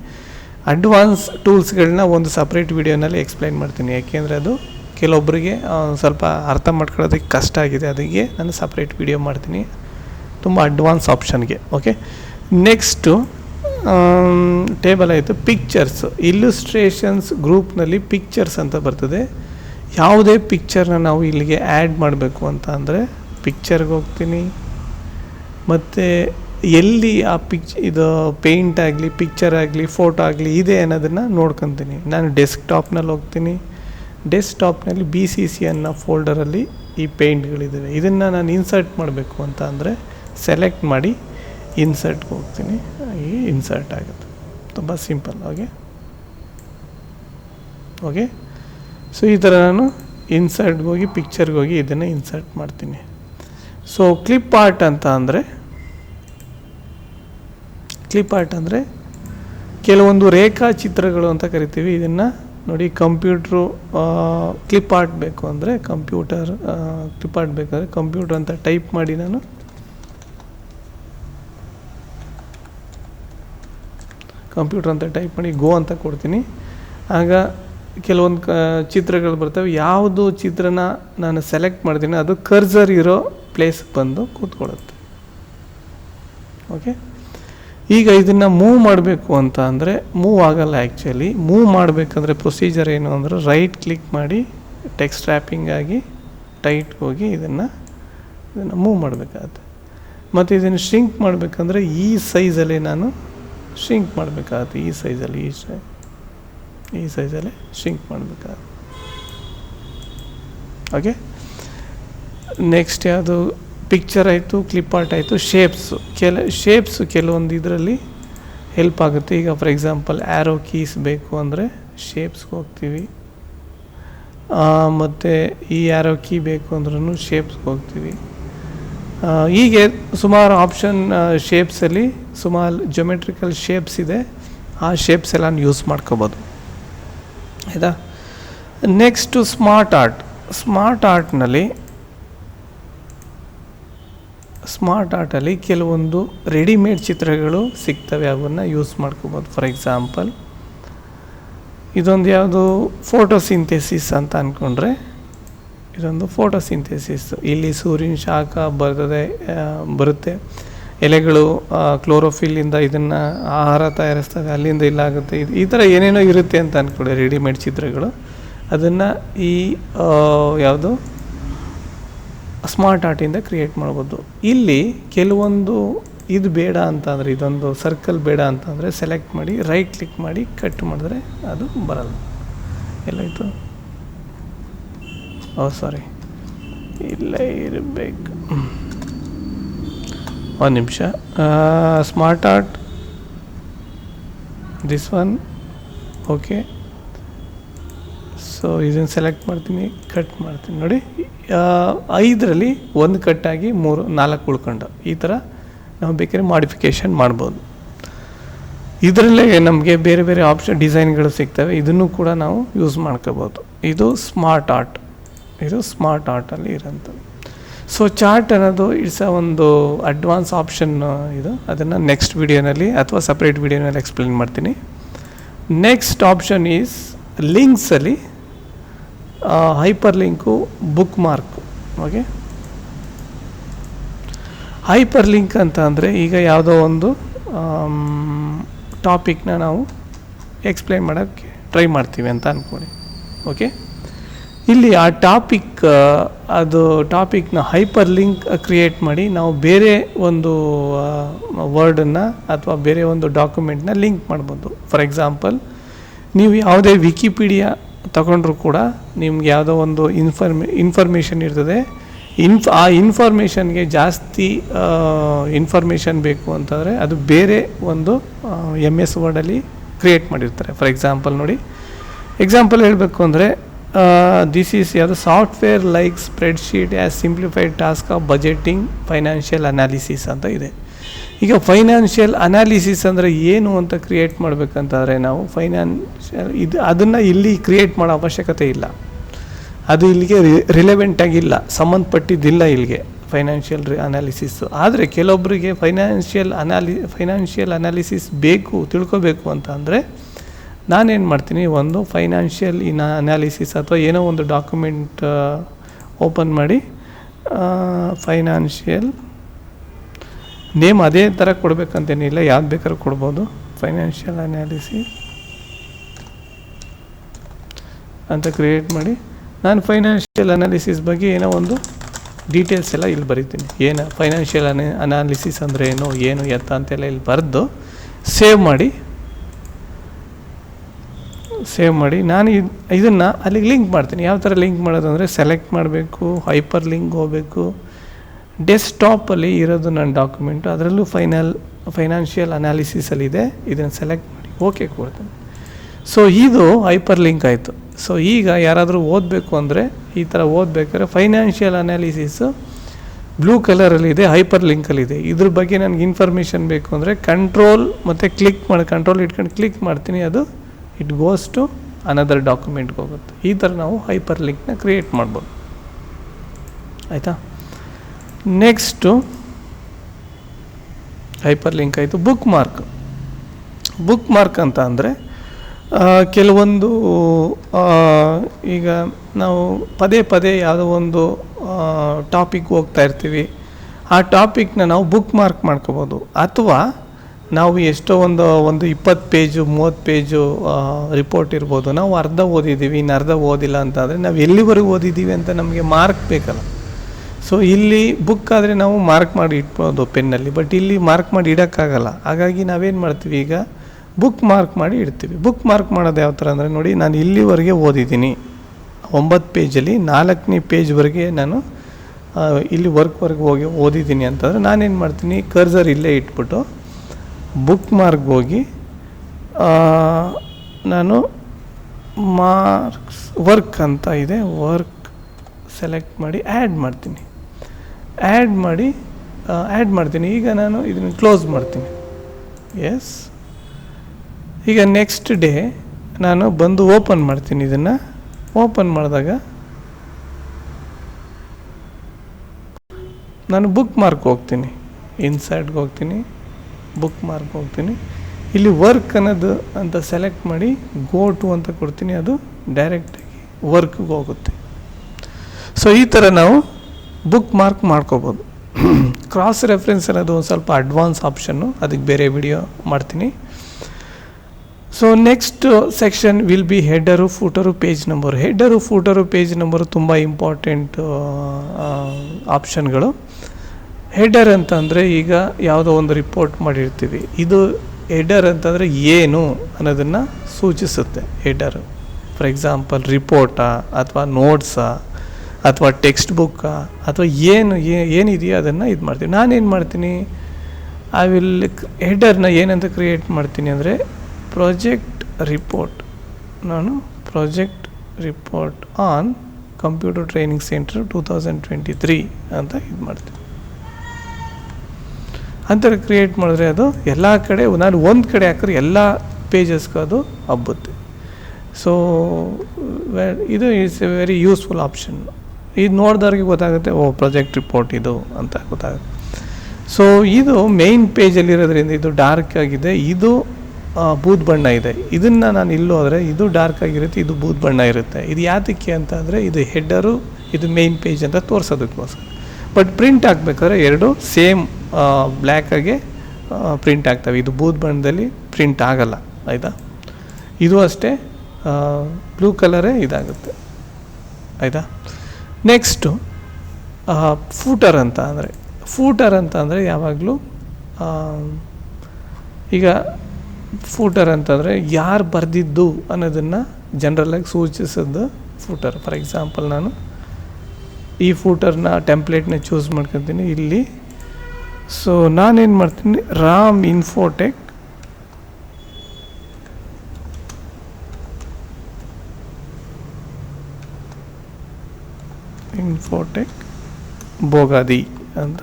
ಅಡ್ವಾನ್ಸ್ ಟೂಲ್ಸ್ಗಳನ್ನ ಒಂದು ಸಪ್ರೇಟ್ ವಿಡಿಯೋನಲ್ಲಿ ಎಕ್ಸ್ಪ್ಲೈನ್ ಮಾಡ್ತೀನಿ. ಯಾಕೆಂದರೆ ಅದು ಕೆಲವೊಬ್ಬರಿಗೆ ಸ್ವಲ್ಪ ಅರ್ಥ ಮಾಡ್ಕೊಳ್ಳೋದಕ್ಕೆ ಕಷ್ಟ ಆಗಿದೆ. ಅದಕ್ಕೆ ನಾನು ಸಪ್ರೇಟ್ ವಿಡಿಯೋ ಮಾಡ್ತೀನಿ. ತುಂಬ ಅಡ್ವಾನ್ಸ್ ಆಪ್ಷನ್ಗೆ ಓಕೆ ನೆಕ್ಸ್ಟು ಟೇಬಲ್ ಆಯಿತು. ಪಿಕ್ಚರ್ಸ್ ಇಲ್ಲುಸ್ಟ್ರೇಷನ್ಸ್ ಗ್ರೂಪ್ನಲ್ಲಿ ಪಿಕ್ಚರ್ಸ್ ಅಂತ ಬರ್ತದೆ. ಯಾವುದೇ ಪಿಕ್ಚರ್ನ ನಾವು ಇಲ್ಲಿಗೆ ಆ್ಯಡ್ ಮಾಡಬೇಕು ಅಂತ ಅಂದರೆ ಪಿಕ್ಚರ್ಗೆ ಹೋಗ್ತೀನಿ. ಮತ್ತು ಎಲ್ಲಿ ಆ ಪಿಕ್ಚ್ ಇದು ಪೇಂಟ್ ಆಗಲಿ ಪಿಕ್ಚರ್ ಆಗಲಿ ಫೋಟೋ ಆಗಲಿ ಇದೆ ಅನ್ನೋದನ್ನು ನೋಡ್ಕೊತೀನಿ. ನಾನು ಡೆಸ್ಕ್ಟಾಪ್ನಲ್ಲಿ ಹೋಗ್ತೀನಿ. ಡೆಸ್ಕ್ಟಾಪ್ನಲ್ಲಿ ಬಿ ಸಿ ಸಿ ಅನ್ನೋ ಫೋಲ್ಡರಲ್ಲಿ ಈ ಪೇಂಟ್ಗಳಿದ್ದಾವೆ ಇದನ್ನು ನಾನು ಇನ್ಸರ್ಟ್ ಮಾಡಬೇಕು ಅಂತ ಅಂದರೆ ಸೆಲೆಕ್ಟ್ ಮಾಡಿ ಇನ್ಸರ್ಟ್ಗೆ ಹೋಗ್ತೀನಿ. ಈ ಇನ್ಸರ್ಟ್ ಆಗುತ್ತೆ. ತುಂಬ ಸಿಂಪಲ್ ಓಕೆ ಓಕೆ ಸೊ ಈ ಥರ ನಾನು ಇನ್ಸರ್ಟ್ಗೆ ಹೋಗಿ ಪಿಕ್ಚರ್ಗೆ ಹೋಗಿ ಇದನ್ನು ಇನ್ಸರ್ಟ್ ಮಾಡ್ತೀನಿ. ಸೊ ಕ್ಲಿಪ್ ಆರ್ಟ್ ಅಂತ ಅಂದರೆ ಕ್ಲಿಪ್ ಆರ್ಟ್ ಅಂದರೆ ಕೆಲವೊಂದು ರೇಖಾಚಿತ್ರಗಳು ಅಂತ ಕರಿತೀವಿ. ಇದನ್ನು ನೋಡಿ ಕಂಪ್ಯೂಟ್ರು ಕ್ಲಿಪ್ ಆರ್ಟ್ ಬೇಕು ಅಂದರೆ ಕಂಪ್ಯೂಟರ್ ಕ್ಲಿಪ್ ಆರ್ಟ್ ಬೇಕಾದರೆ ಕಂಪ್ಯೂಟರ್ ಅಂತ ಟೈಪ್ ಮಾಡಿ ನಾನು. ಕಂಪ್ಯೂಟರ್ ಅಂತ ಟೈಪ್ ಮಾಡಿ ಗೋ ಅಂತ ಕೊಡ್ತೀನಿ. ಆಗ ಕೆಲವೊಂದು ಕ ಚಿತ್ರಗಳು ಬರ್ತವೆ. ಯಾವುದು ಚಿತ್ರನ ನಾನು ಸೆಲೆಕ್ಟ್ ಮಾಡ್ತೀನಿ, ಅದು ಕರ್ಸರ್ ಇರೋ ಪ್ಲೇಸ್ ಬಂದು ಕೂತ್ಕೊಳ್ಳುತ್ತೆ. ಓಕೆ ಈಗ ಇದನ್ನು ಮೂವ್ ಮಾಡಬೇಕು ಅಂತ ಅಂದರೆ ಮೂವ್ ಆಗಲ್ಲ ಆ್ಯಕ್ಚುಲಿ ಮೂವ್ ಮಾಡಬೇಕಂದ್ರೆ ಪ್ರೊಸೀಜರ್ ಏನು ಅಂದರೆ ರೈಟ್ ಕ್ಲಿಕ್ ಮಾಡಿ ಟೆಕ್ಸ್ಟ್ ಆಗಿ ಟೈಟ್ ಹೋಗಿ ಇದನ್ನು ಇದನ್ನು ಮೂವ್ ಮಾಡಬೇಕಾಗತ್ತೆ. ಮತ್ತು ಇದನ್ನು ಶ್ರಿಂಕ್ ಮಾಡಬೇಕಂದ್ರೆ ಈ ಸೈಜಲ್ಲಿ ನಾನು ಶ್ರಿಂಕ್ ಮಾಡಬೇಕಾಗತ್ತೆ. ಈ ಸೈಜಲ್ಲಿ ಈ ಸೈ ಈ ಸೈಜಲ್ಲಿ ಶ್ರಿಂಕ್ ಮಾಡಬೇಕಾಗತ್ತೆ. ಓಕೆ ನೆಕ್ಸ್ಟ್ ಯಾವುದು? ಪಿಕ್ಚರ್ ಆಯಿತು ಕ್ಲಿಪ್ ಆರ್ಟ್ ಆಯಿತು ಶೇಪ್ಸು ಕೆಲ ಶೇಪ್ಸು ಕೆಲವೊಂದು ಇದರಲ್ಲಿ ಹೆಲ್ಪ್ ಆಗುತ್ತೆ. ಈಗ ಫಾರ್ ಎಕ್ಸಾಂಪಲ್ ಆ್ಯರೋ ಕೀಸ್ ಬೇಕು ಅಂದರೆ ಶೇಪ್ಸ್ಗೆ ಹೋಗ್ತೀವಿ. ಮತ್ತು ಈ ಆ್ಯರೋ ಕೀ ಬೇಕು ಅಂದ್ರೂ ಶೇಪ್ಸ್ಗೆ ಹೋಗ್ತೀವಿ. ಹೀಗೆ ಸುಮಾರು ಆಪ್ಷನ್ ಶೇಪ್ಸಲ್ಲಿ ಸುಮಾರು ಜೊಮೆಟ್ರಿಕಲ್ ಶೇಪ್ಸ್ ಇದೆ. ಆ ಶೇಪ್ಸ್ ಎಲ್ಲ ಯೂಸ್ ಮಾಡ್ಕೋಬೋದು. ಆಯಿತಾ? ನೆಕ್ಸ್ಟು ಸ್ಮಾರ್ಟ್ ಆರ್ಟ್ ಸ್ಮಾರ್ಟ್ ಆರ್ಟ್ನಲ್ಲಿ ಸ್ಮಾರ್ಟ್ ಆರ್ಟಲ್ಲಿ ಕೆಲವೊಂದು ರೆಡಿಮೇಡ್ ಚಿತ್ರಗಳು ಸಿಗ್ತವೆ, ಅವನ್ನು ಯೂಸ್ ಮಾಡ್ಕೋಬೋದು. ಫಾರ್ ಎಕ್ಸಾಂಪಲ್, ಇದೊಂದು ಯಾವುದು ಫೋಟೋ ಸಿಂಥೆಸಿಸ್ ಅಂತ ಅಂದ್ಕೊಂಡ್ರೆ ಇದೊಂದು ಫೋಟೋ ಸಿಂಥೆಸಿಸ್ ಇಲ್ಲಿ ಸೂರ್ಯನ ಶಾಖ ಬರ್ತದೆ ಬರುತ್ತೆ. ಎಲೆಗಳು ಕ್ಲೋರೋಫಿಲ್ಲಿಂದ ಇದನ್ನು ಆಹಾರ ತಯಾರಿಸ್ತವೆ ಅಲ್ಲಿಂದ ಇಲ್ಲಾಗುತ್ತೆ. ಇದು ಈ ಥರ ಏನೇನೋ ಇರುತ್ತೆ ಅಂತ ಅಂದ್ಕೊಳ್ಳಿ ರೆಡಿಮೇಡ್ ಚಿತ್ರಗಳು. ಅದನ್ನು ಈ ಯಾವುದು ಸ್ಮಾರ್ಟ್ ಆರ್ಟಿಂದ ಕ್ರಿಯೇಟ್ ಮಾಡ್ಬೋದು. ಇಲ್ಲಿ ಕೆಲವೊಂದು ಇದು ಬೇಡ ಅಂತಂದರೆ, ಇದೊಂದು ಸರ್ಕಲ್ ಬೇಡ ಅಂತಂದರೆ ಸೆಲೆಕ್ಟ್ ಮಾಡಿ ರೈಟ್ ಕ್ಲಿಕ್ ಮಾಡಿ ಕಟ್ ಮಾಡಿದ್ರೆ ಅದು ಬರಲ್ಲ. ಎಲ್ಲಾಯಿತು ಓ ಸಾರಿ ಇಲ್ಲೇ ಇರಬೇಕು. ಒಂದು ನಿಮಿಷ. Smart art this one okay so ಇದನ್ನು ಸೆಲೆಕ್ಟ್ ಮಾಡ್ತೀನಿ ಕಟ್ ಮಾಡ್ತೀನಿ. ನೋಡಿ ಐದರಲ್ಲಿ ಒಂದು ಕಟ್ಟಾಗಿ ಮೂರು, ನಾಲ್ಕು ಉಳ್ಕೊಂಡು. ಈ ಥರ ನಾವು ಬೇಕಾದ್ರೆ ಮಾಡಿಫಿಕೇಷನ್ ಮಾಡ್ಬೋದು. ಇದರಲ್ಲೇ ನಮಗೆ ಬೇರೆ ಬೇರೆ ಆಪ್ಷನ್ ಡಿಸೈನ್ಗಳು ಸಿಗ್ತವೆ. ಇದನ್ನು ಕೂಡ ನಾವು ಯೂಸ್ ಮಾಡ್ಕೋಬೋದು. ಇದು ಸ್ಮಾರ್ಟ್ ಆರ್ಟ್ ಇದು ಸ್ಮಾರ್ಟ್ ಆರ್ಟಲ್ಲಿ ಇರೋಂಥದ್ದು. ಸೊ ಚಾರ್ಟ್ ಅನ್ನೋದು ಇಟ್ಸ್ ಅ ಒಂದು ಅಡ್ವಾನ್ಸ್ ಆಪ್ಷನ್ ಇದು. ಅದನ್ನು ನೆಕ್ಸ್ಟ್ ವಿಡಿಯೋನಲ್ಲಿ ಅಥವಾ ಸಪ್ರೇಟ್ ವಿಡಿಯೋನಲ್ಲಿ ಎಕ್ಸ್ಪ್ಲೇನ್ ಮಾಡ್ತೀನಿ. ನೆಕ್ಸ್ಟ್ ಆಪ್ಷನ್ ಈಸ್ ಲಿಂಕ್ಸಲ್ಲಿ hyperlink bookmark okay hyperlink ಅಂತ ಅಂದರೆ ಈಗ ಯಾವುದೋ ಒಂದು ಟಾಪಿಕ್ನ ನಾವು ಎಕ್ಸ್ಪ್ಲೈನ್ ಮಾಡೋಕ್ಕೆ ಟ್ರೈ ಮಾಡ್ತೀವಿ ಅಂತ ಅಂದ್ಕೊಳ್ಳಿ ಓಕೆ ಇಲ್ಲಿ ಆ ಟಾಪಿಕ್ ಅದು ಟಾಪಿಕ್ನ ಹೈಪರ್ ಲಿಂಕ್ ಕ್ರಿಯೇಟ್ ಮಾಡಿ ನಾವು ಬೇರೆ ಒಂದು ವರ್ಡನ್ನು ಅಥವಾ ಬೇರೆ ಒಂದು ಡಾಕ್ಯುಮೆಂಟ್ನ ಲಿಂಕ್ ಮಾಡ್ಬೋದು. ಫಾರ್ ಎಕ್ಸಾಂಪಲ್ ನೀವು ಯಾವುದೇ ವಿಕಿಪೀಡಿಯಾ ತಗೊಂಡ್ರು ಕೂಡ ನಿಮ್ಗೆ ಯಾವುದೋ ಒಂದು ಇನ್ಫಾರ್ಮೇ, ಇನ್ಫಾರ್ಮೇಷನ್ ಇರ್ತದೆ. ಇನ್ಫ್, ಆ ಇನ್ಫಾರ್ಮೇಷನ್ಗೆ ಜಾಸ್ತಿ ಇನ್ಫಾರ್ಮೇಷನ್ ಬೇಕು ಅಂತಂದರೆ ಅದು ಬೇರೆ ಒಂದು ಎಂ ಎಸ್ ವರ್ಡಲ್ಲಿ ಕ್ರಿಯೇಟ್ ಮಾಡಿರ್ತಾರೆ. ಫಾರ್ ಎಕ್ಸಾಂಪಲ್ ನೋಡಿ ಎಕ್ಸಾಂಪಲ್ ಹೇಳಬೇಕು ಅಂದರೆ ದಿಸ್ ಈಸ್ ಯಾವುದು software like spreadsheet as simplified task of budgeting financial analysis ಅಂತ ಇದೆ. ಈಗ ಫೈನಾನ್ಷಿಯಲ್ ಅನಾಲಿಸಿಸ್ ಅಂದರೆ ಏನು ಅಂತ ಕ್ರಿಯೇಟ್ ಮಾಡಬೇಕಂತಂದರೆ ನಾವು ಫೈನಾನ್ಷಿಯಲ್ ಇದು ಅದನ್ನು ಇಲ್ಲಿ ಕ್ರಿಯೇಟ್ ಮಾಡೋ ಅವಶ್ಯಕತೆ ಇಲ್ಲ. ಅದು ಇಲ್ಲಿಗೆ ರಿಲೆವೆಂಟ್ ಆಗಿಲ್ಲ, ಸಂಬಂಧಪಟ್ಟಿದ್ದಿಲ್ಲ ಇಲ್ಲಿಗೆ ಫೈನಾನ್ಷಿಯಲ್ ಅನಾಲಿಸಿಸ್ ಆದರೆ ಕೆಲವೊಬ್ಬರಿಗೆ ಫೈನಾನ್ಷಿಯಲ್ ಅನಾಲಿ ಫೈನಾನ್ಷಿಯಲ್ ಅನಾಲಿಸಿಸ್ ಬೇಕು, ತಿಳ್ಕೊಬೇಕು ಅಂತ ಅಂದರೆ ನಾನೇನು ಮಾಡ್ತೀನಿ, ಒಂದು ಫೈನಾನ್ಷಿಯಲ್ ಇನ್ ಅನಾಲಿಸಿಸ್ ಅಥವಾ ಏನೋ ಒಂದು ಡಾಕ್ಯುಮೆಂಟ್ ಓಪನ್ ಮಾಡಿ ಫೈನಾನ್ಷಿಯಲ್ ನೇಮ್ ಅದೇ ಥರ ಕೊಡಬೇಕಂತೇನಿಲ್ಲ, ಯಾವ್ದು ಬೇಕಾದ್ರೂ ಕೊಡ್ಬೋದು. ಫೈನಾನ್ಷಿಯಲ್ ಅನಾಲಿಸಿ ಅಂತ ಕ್ರಿಯೇಟ್ ಮಾಡಿ. ನಾನು ಫೈನಾನ್ಷಿಯಲ್ ಅನಾಲಿಸಿಸ್ ಬಗ್ಗೆ ಏನೋ ಒಂದು ಡೀಟೇಲ್ಸ್ ಎಲ್ಲ ಇಲ್ಲಿ ಬರಿತೀನಿ. ಏನು ಫೈನಾನ್ಷಿಯಲ್ ಅನ ಅನಾಲಿಸಿಸ್ ಅಂದರೆ ಏನು ಏನು, ಎತ್ತ ಅಂತೆಲ್ಲ ಇಲ್ಲಿ ಬರೆದು ಸೇವ್ ಮಾಡಿ. ಸೇವ್ ಮಾಡಿ. ನಾನು ಇದು, ಇದನ್ನು ಅಲ್ಲಿಗೆ ಲಿಂಕ್ ಮಾಡ್ತೀನಿ. ಯಾವ ಥರ ಲಿಂಕ್ ಮಾಡೋದು ಅಂದರೆ ಸೆಲೆಕ್ಟ್ ಮಾಡಬೇಕು ಹೈಪರ್ ಲಿಂಕ್ ಹೋಗಬೇಕು. ಡೆಸ್ಕ್ಟಾಪಲ್ಲಿ ಇರೋದು ನನ್ನ ಡಾಕ್ಯುಮೆಂಟು ಅದರಲ್ಲೂ ಫೈನಲ್ ಫೈನಾನ್ಷಿಯಲ್ ಅನಾಲಿಸಿಸಲ್ಲಿದೆ ಇದನ್ನು ಸೆಲೆಕ್ಟ್ ಮಾಡಿ ಓಕೆ ಕೊಡ್ತೇನೆ. ಸೊ ಇದು ಹೈಪರ್ ಲಿಂಕ್ ಆಯಿತು. ಸೊ ಈಗ ಯಾರಾದರೂ ಓದಬೇಕು ಅಂದರೆ ಈ ಥರ ಓದಬೇಕಾದ್ರೆ ಫೈನಾನ್ಷಿಯಲ್ ಅನಾಲಿಸಿಸು ಬ್ಲೂ ಕಲರಲ್ಲಿದೆ ಹೈಪರ್ ಲಿಂಕಲ್ಲಿದೆ ಇದ್ರ ಬಗ್ಗೆ ನನಗೆ ಇನ್ಫಾರ್ಮೇಷನ್ ಬೇಕು ಅಂದರೆ ಕಂಟ್ರೋಲ್ ಮತ್ತು ಕ್ಲಿಕ್ ಮಾಡಿ ಕಂಟ್ರೋಲ್ ಇಟ್ಕೊಂಡು ಕ್ಲಿಕ್ ಮಾಡ್ತೀನಿ. ಅದು ಇಟ್ ಗೋಸ್ ಟು ಅನದರ್ ಡಾಕ್ಯುಮೆಂಟ್ಗೆ ಹೋಗುತ್ತೆ. ಈ ಥರ ನಾವು ಹೈಪರ್ ಲಿಂಕ್ನ ಕ್ರಿಯೇಟ್ ಮಾಡ್ಬೋದು. ಆಯಿತಾ? ನೆಕ್ಸ್ಟು ಹೈಪರ್ ಲಿಂಕ್ ಆಯಿತು. ಬುಕ್ ಮಾರ್ಕ್ ಬುಕ್ ಮಾರ್ಕ್ ಅಂತ ಅಂದರೆ ಕೆಲವೊಂದು ಈಗ ನಾವು ಪದೇ ಪದೇ ಯಾವುದೋ ಒಂದು ಟಾಪಿಕ್ ಹೋಗ್ತಾ ಇರ್ತೀವಿ. ಆ ಟಾಪಿಕ್ನ ನಾವು ಬುಕ್ ಮಾರ್ಕ್ ಮಾಡ್ಕೋಬೋದು. ಅಥವಾ ನಾವು ಎಷ್ಟೋ ಒಂದು ಒಂದು ಇಪ್ಪತ್ತು ಪೇಜು ಮೂವತ್ತು ಪೇಜು ರಿಪೋರ್ಟ್ ಇರ್ಬೋದು. ನಾವು ಅರ್ಧ ಓದಿದ್ದೀವಿ, ಇನ್ನು ಅರ್ಧ ಓದಿಲ್ಲ ಅಂತಂದರೆ ನಾವು ಎಲ್ಲಿವರೆಗೂ ಓದಿದ್ದೀವಿ ಅಂತ ನಮಗೆ ಮಾರ್ಕ್ ಬೇಕಲ್ಲ. ಸೊ ಇಲ್ಲಿ ಬುಕ್ ಆದರೆ ನಾವು ಮಾರ್ಕ್ ಮಾಡಿ ಇಟ್ಬೋದು ಪೆನ್ನಲ್ಲಿ ಬಟ್ ಇಲ್ಲಿ ಮಾರ್ಕ್ ಮಾಡಿ ಇಡೋಕ್ಕಾಗಲ್ಲ. ಹಾಗಾಗಿ ನಾವೇನು ಮಾಡ್ತೀವಿ ಈಗ ಬುಕ್ ಮಾರ್ಕ್ ಮಾಡಿ ಇಡ್ತೀವಿ. ಬುಕ್ ಮಾರ್ಕ್ ಮಾಡೋದು ಯಾವ ಥರ ಅಂದರೆ ನೋಡಿ, ನಾನು ಇಲ್ಲಿವರೆಗೆ ಓದಿದ್ದೀನಿ. ಒಂಬತ್ತು ಪೇಜಲ್ಲಿ ನಾಲ್ಕನೇ ಪೇಜ್ವರೆಗೆ ನಾನು ಇಲ್ಲಿ ವರ್ಕ್ವರೆಗೆ ಹೋಗಿ ಓದಿದ್ದೀನಿ ಅಂತಂದರೆ ನಾನೇನು ಮಾಡ್ತೀನಿ ಕರ್ಸರ್ ಇಲ್ಲೇ ಇಟ್ಬಿಟ್ಟು ಬುಕ್ ಮಾರ್ಕ್ ಹೋಗಿ ನಾನು ಮಾರ್ಕ್ಸ್ ವರ್ಕ್ ಅಂತ ಇದೆ ವರ್ಕ್ ಸೆಲೆಕ್ಟ್ ಮಾಡಿ ಆ್ಯಡ್ ಮಾಡ್ತೀನಿ. ಆ್ಯಡ್ ಮಾಡಿ ಆ್ಯಡ್ ಮಾಡ್ತೀನಿ. ಈಗ ನಾನು ಇದನ್ನು ಕ್ಲೋಸ್ ಮಾಡ್ತೀನಿ. ಎಸ್ ಈಗ ನೆಕ್ಸ್ಟ್ ಡೇ ನಾನು ಬಂದು ಓಪನ್ ಮಾಡ್ತೀನಿ ಇದನ್ನು. ಓಪನ್ ಮಾಡಿದಾಗ ನಾನು ಬುಕ್ ಮಾರ್ಕ್ ಹೋಗ್ತೀನಿ ಇನ್ಸೈಡ್ಗೆ ಹೋಗ್ತೀನಿ. ಬುಕ್ ಮಾರ್ಕ್ ಹೋಗ್ತೀನಿ. ಇಲ್ಲಿ ವರ್ಕ್ ಅನ್ನೋದು ಅಂತ ಸೆಲೆಕ್ಟ್ ಮಾಡಿ ಗೋ ಟು ಅಂತ ಕೊಡ್ತೀನಿ. ಅದು ಡೈರೆಕ್ಟಾಗಿ ವರ್ಕ್ಗೆ ಹೋಗುತ್ತೆ. ಸೊ ಈ ಥರ ನಾವು ಬುಕ್ ಮಾರ್ಕ್ ಮಾಡ್ಕೋಬೋದು. ಕ್ರಾಸ್ ರೆಫರೆನ್ಸ್ ಅನ್ನೋದು ಒಂದು ಸ್ವಲ್ಪ ಅಡ್ವಾನ್ಸ್ ಆಪ್ಷನ್ನು ಅದಕ್ಕೆ ಬೇರೆ ವಿಡಿಯೋ ಮಾಡ್ತೀನಿ. So next section will be header footer page number header footer page number ತುಂಬ ಇಂಪಾರ್ಟೆಂಟ್ ಆಪ್ಷನ್ಗಳು ಹೆಡರ್ ಅಂತಂದರೆ ಈಗ ಯಾವುದೋ ಒಂದು ರಿಪೋರ್ಟ್ ಮಾಡಿರ್ತೀವಿ. ಇದು ಹೆಡರ್ ಅಂತಂದರೆ ಏನು ಅನ್ನೋದನ್ನು ಸೂಚಿಸುತ್ತೆ. ಹೆಡರು ಫಾರ್ ಎಕ್ಸಾಂಪಲ್ ರಿಪೋರ್ಟಾ ಅಥವಾ ನೋಟ್ಸಾ ಅಥವಾ ಟೆಕ್ಸ್ಟ್ ಬುಕ್ಕಾ ಅಥವಾ ಏನು ಏನಿದೆಯೋ ಅದನ್ನು ಇದು ಮಾಡ್ತೀನಿ. ನಾನೇನು ಮಾಡ್ತೀನಿ? ಐ ವಿಲ್ ಹೆಡರ್ನ ಏನಂತ ಕ್ರಿಯೇಟ್ ಮಾಡ್ತೀನಿ ಅಂದರೆ ಪ್ರಾಜೆಕ್ಟ್ ರಿಪೋರ್ಟ್ ನಾನು project report on computer training centre two thousand twenty three ಅಂತ ಇದು ಮಾಡ್ತೀನಿ. ಅಂತರ ಕ್ರಿಯೇಟ್ ಮಾಡಿದ್ರೆ ಅದು ಎಲ್ಲ ಕಡೆ, ನಾನು ಒಂದು ಕಡೆ ಹಾಕಿದ್ರೆ ಎಲ್ಲ ಪೇಜಸ್ಗೂ ಅದು ಹಬ್ಬುತ್ತೆ. ಸೊ ಇದು it's a very useful option ಇದು ನೋಡಿದವ್ರಿಗೆ ಗೊತ್ತಾಗುತ್ತೆ, ಓ ಪ್ರಾಜೆಕ್ಟ್ ರಿಪೋರ್ಟ್ ಇದು ಅಂತ ಗೊತ್ತಾಗುತ್ತೆ. ಸೊ ಇದು ಮೇಯ್ನ್ ಪೇಜಲ್ಲಿರೋದ್ರಿಂದ ಇದು ಡಾರ್ಕ್ ಆಗಿದೆ, ಇದು ಬೂದ್ ಬಣ್ಣ ಇದೆ. ಇದನ್ನು ನಾನು ಇಲ್ಲಿ ಹೋದರೆ ಇದು ಡಾರ್ಕ್ ಆಗಿರುತ್ತೆ, ಇದು ಬೂದ್ ಬಣ್ಣ ಇರುತ್ತೆ. ಇದು ಯಾತಕ್ಕೆ ಅಂತ ಅಂದರೆ, ಇದು ಹೆಡ್ಡರು, ಇದು ಮೇಯ್ನ್ ಪೇಜ್ ಅಂತ ತೋರಿಸೋದಕ್ಕೋಸ್ಕರ. ಬಟ್ ಪ್ರಿಂಟ್ ಹಾಕ್ಬೇಕಾದ್ರೆ ಎರಡು ಸೇಮ್ ಬ್ಲ್ಯಾಕಾಗೆ ಪ್ರಿಂಟ್ ಆಗ್ತವೆ. ಇದು ಬೂದ್ ಬಣ್ಣದಲ್ಲಿ ಪ್ರಿಂಟ್ ಆಗಲ್ಲ, ಆಯಿತಾ? ಇದು ಅಷ್ಟೇ ಬ್ಲೂ ಕಲರೇ ಇದಾಗುತ್ತೆ, ಆಯಿತಾ? ನೆಕ್ಸ್ಟು ಫೂಟರ್ ಅಂತ ಅಂದರೆ ಫೂಟರ್ ಅಂತ ಅಂದರೆ ಯಾವಾಗಲೂ ಈಗ ಫೂಟರ್ ಅಂತಂದರೆ ಯಾರು ಬರೆದಿದ್ದು ಅನ್ನೋದನ್ನು ಜನರಲಾಗಿ ಸೂಚಿಸೋದು ಫೂಟರ್ ಫಾರ್ ಎಕ್ಸಾಂಪಲ್ ನಾನು ಈ ಫೂಟರ್ನ ಟೆಂಪ್ಲೇಟ್ನ ಚೂಸ್ ಮಾಡ್ಕೊತೀನಿ ಇಲ್ಲಿ. ಸೊ ನಾನೇನು ಮಾಡ್ತೀನಿ ರಾಮ್ ಇನ್ಫೋಟೆಕ್ ಇನ್ಫೋಟೆಕ್ ಬೋಗಾದಿ ಅಂತ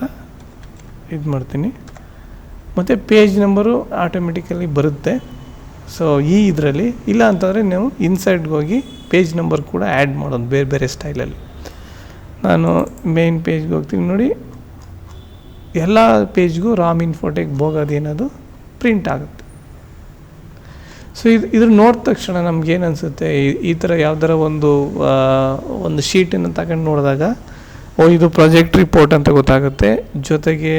ಇದು ಮಾಡ್ತೀನಿ. ಮತ್ತು ಪೇಜ್ ನಂಬರು ಆಟೋಮೆಟಿಕಲಿ ಬರುತ್ತೆ. ಸೊ ಈ ಇದರಲ್ಲಿ, ಇಲ್ಲ ಅಂತಂದರೆ ನೀವು ಇನ್ಸೈಡ್ಗೆ ಹೋಗಿ ಪೇಜ್ ನಂಬರ್ ಕೂಡ ಆ್ಯಡ್ ಮಾಡೋದು ಬೇರೆ ಬೇರೆ ಸ್ಟೈಲಲ್ಲಿ ನಾನು ಮೇನ್ ಪೇಜ್ಗೆ ಹೋಗ್ತೀನಿ ನೋಡಿ. ಎಲ್ಲ ಪೇಜ್ಗೂ ರಾಮ್ ಇನ್ಫೋಟೆಕ್ ಬೋಗಾದಿ ಅನ್ನೋದು ಪ್ರಿಂಟ್ ಆಗುತ್ತೆ. ಸೊ ಇದು, ಇದ್ರ ನೋಡಿದ ತಕ್ಷಣ ನಮ್ಗೇನು ಅನಿಸುತ್ತೆ ಈ ಥರ ಯಾವ್ದಾರ ಒಂದು ಒಂದು ಶೀಟನ್ನು ತಗೊಂಡು ನೋಡಿದಾಗ, ಓ, ಇದು ಪ್ರಾಜೆಕ್ಟ್ ರಿಪೋರ್ಟ್ ಅಂತ ಗೊತ್ತಾಗುತ್ತೆ. ಜೊತೆಗೆ